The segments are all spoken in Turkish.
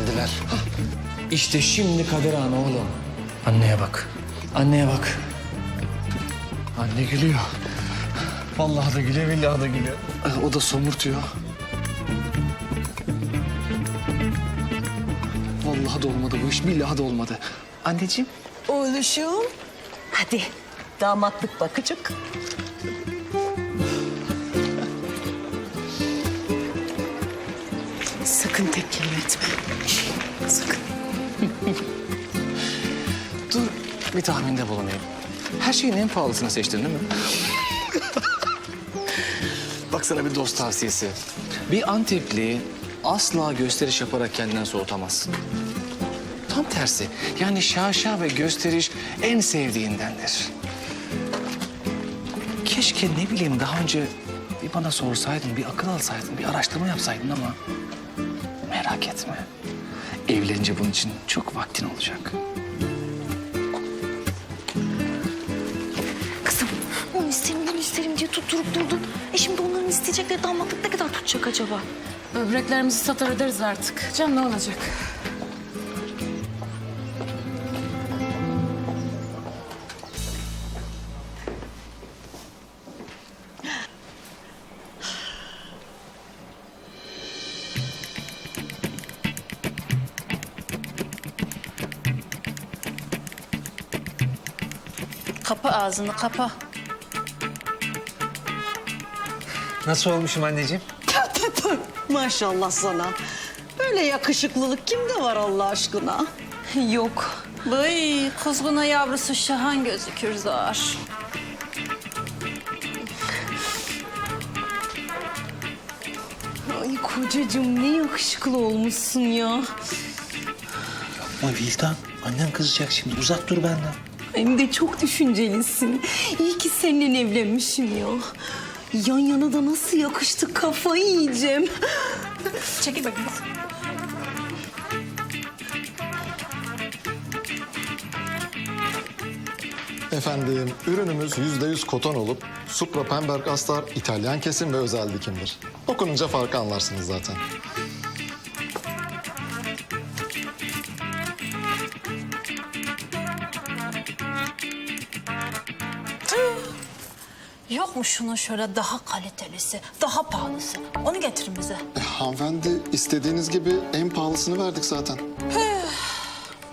Geldiler. İşte şimdi Kadir Ana oğlum. Anneye bak. Anneye bak. Anne gülüyor. Vallahi da gülüyor, billahi da gülüyor. O da somurtuyor. Vallahi da olmadı bu iş, billahi da olmadı. Anneciğim. Oğluşum. Hadi damatlık bakacak. Sakın tek etme. Sakın. Dur bir tahminde bulunayım. Her şeyin en pahalısını seçtin değil mi? Bak sana bir dost tavsiyesi. Bir Antepli asla gösteriş yaparak kendinden soğutamaz. Tam tersi. Yani şaşa ve gösteriş en sevdiğindendir. Keşke ne bileyim daha önce bir bana sorsaydın, bir akıl alsaydın, bir araştırma yapsaydın ama... Merak etme. Evlenince bunun için çok vaktin olacak. Kızım onu isterim bunu isterim diye tutturup durdun. E şimdi onların isteyecekleri damatlık ne kadar tutacak acaba? Böbreklerimizi satar ederiz artık. Can ne olacak? Kapa ağzını kapa. Nasıl olmuşum anneciğim? Maşallah sana. Böyle yakışıklılık kimde var Allah aşkına? Yok. Bıy, kuzguna yavrusu şahan gözükür zar. Ay kocacığım ne yakışıklı olmuşsun ya. Ama Vildan, annen kızacak şimdi. Uzak dur benden. Hem de çok düşüncelisin. İyi ki seninle evlenmişim ya. Yan yana da nasıl yakıştık kafayı yiyeceğim. Çekil bakayım. Efendim, ürünümüz %100 koton olup Supra Pemberg Astar İtalyan kesim ve özel dikimdir. Dokununca farkı anlarsınız zaten. Yok mu şunun şöyle daha kalitelisi, daha pahalısı? Onu getirin bize. E, hanımefendi, istediğiniz gibi en pahalısını verdik zaten.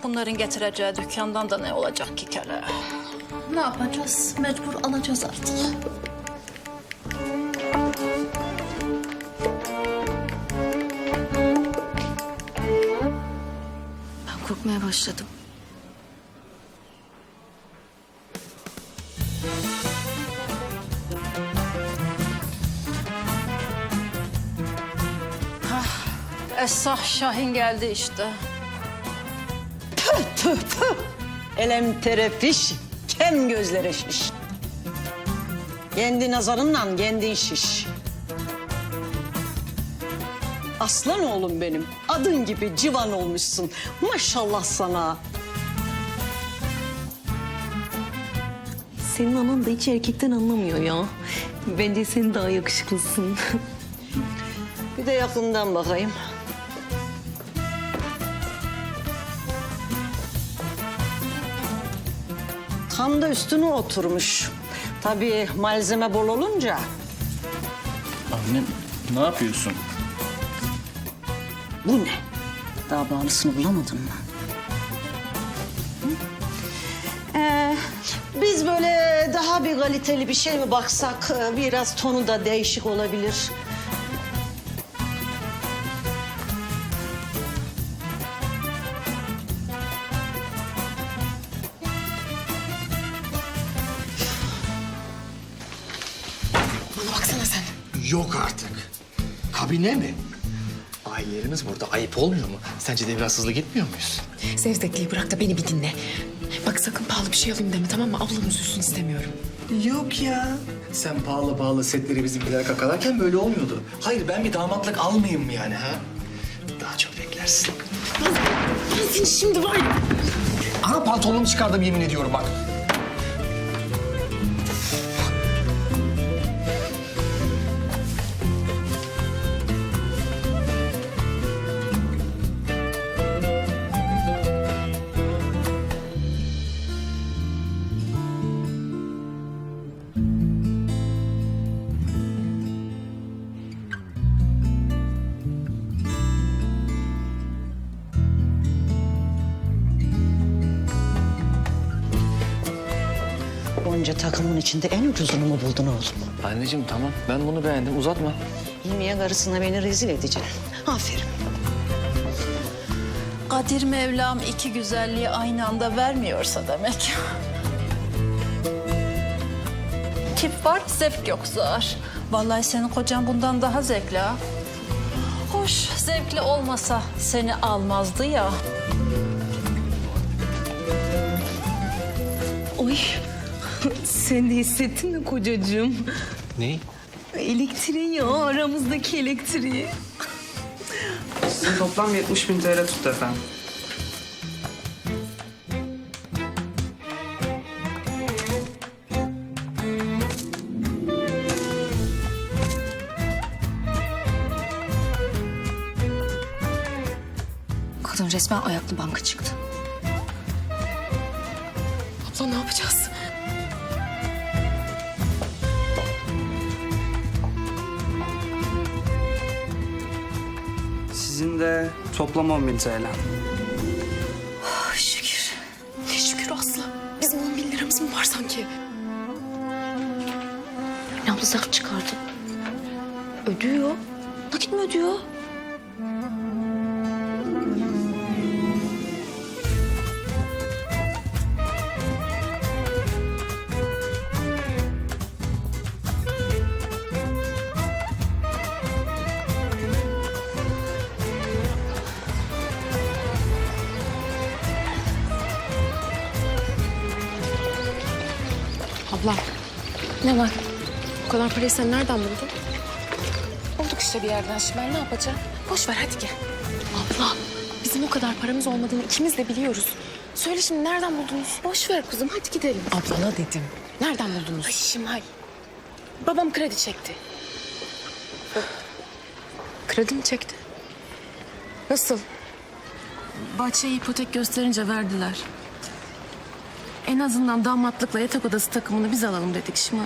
Bunların getireceği dükkandan da ne olacak ki kere? Ne yapacağız? Mecbur alacağız artık. Ben korkmaya başladım. Esah Şahin geldi işte. Tüh tüh. Elem terefiş, kem gözlere şiş. Kendi nazarınla kendin şiş. Aslan oğlum benim. Adın gibi civan olmuşsun. Maşallah sana. Senin anan da hiç erkekten anlamıyor ya. Bence sen daha yakışıklısın. Bir de yakından bakayım. Tam da üstüne oturmuş. Tabii malzeme bol olunca. Annem ne yapıyorsun? Bu ne? Daha bağlısını bulamadın mı? Ee, biz böyle daha bir kaliteli bir şey mi baksak? Ee, Biraz tonu da değişik olabilir. Artık. Kabine mi? Ailelerimiz burada. Ayıp olmuyor mu? Sence de biraz hızlı gitmiyor muyuz? Zevzekliği bırak da beni bir dinle. Bak sakın pahalı bir şey alayım deme tamam mı? Ablam üzülsün istemiyorum. Yok ya. Sen pahalı pahalı setleri bizimkiler kakalarken böyle olmuyordu. Hayır ben bir damatlık almayayım mı yani ha? Daha çok beklersin. Ben seni şimdi var ya. Ana pantolonumu çıkardım yemin ediyorum bak. Bence takımın içinde en ucuzunu mu buldun oğlum? Anneciğim tamam ben bunu beğendim uzatma. Hilmiye karısına beni rezil edeceksin. Aferin. Kadir Mevlam iki güzelliği aynı anda vermiyorsa demek. Tip var, zevk yok zar. Vallahi senin kocan bundan daha zevkli ha. Hoş, zevkli olmasa seni almazdı ya. Oy. Sen de hissettin mi kocacığım? Ney? Elektriği ya aramızdaki elektriği. Sizin toplam 70 bin TL tuttu efendim. Kadın resmen ayaklı banka çıktı. Abla ne yapacağız? Sizin de toplam 10 bin TL. Ay şükür. Ne şükür Aslı. Bizim 10 bin liramız mı var sanki? Zart çıkardı. Ödüyor. Nakit mi ödüyor? Abla. Ne var? Bu kadar parayı sen nereden buldun? Bulduk işte bir yerden Şimal. Ne yapacağım? Boş ver hadi gel. Abla. Bizim o kadar paramız olmadığını ikimiz de biliyoruz. Söyle şimdi nereden buldunuz? Boş ver kızım hadi gidelim. Ablana dedim. Nereden buldunuz? Ay Şimal. Babam kredi çekti. Kredi mi çekti? Nasıl? Bahçeyi ipotek gösterince verdiler. En azından damatlıkla yatak odası takımını biz alalım dedik Şimal.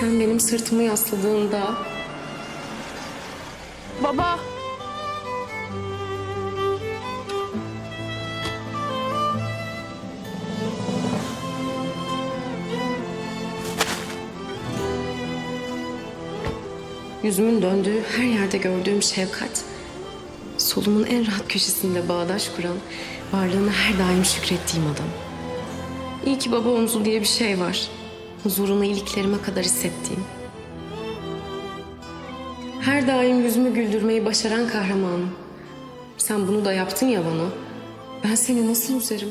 Sen benim sırtımı yasladığında... Baba! Yüzümün döndüğü her yerde gördüğüm şefkat... ...solumun en rahat köşesinde bağdaş kuran... ...varlığına her daim şükrettiğim adam. İyi ki baba omzu diye bir şey var. Huzurunu iliklerime kadar hissettiğim. Her daim yüzümü güldürmeyi başaran kahramanım. Sen bunu da yaptın ya bana. Ben seni nasıl üzerim?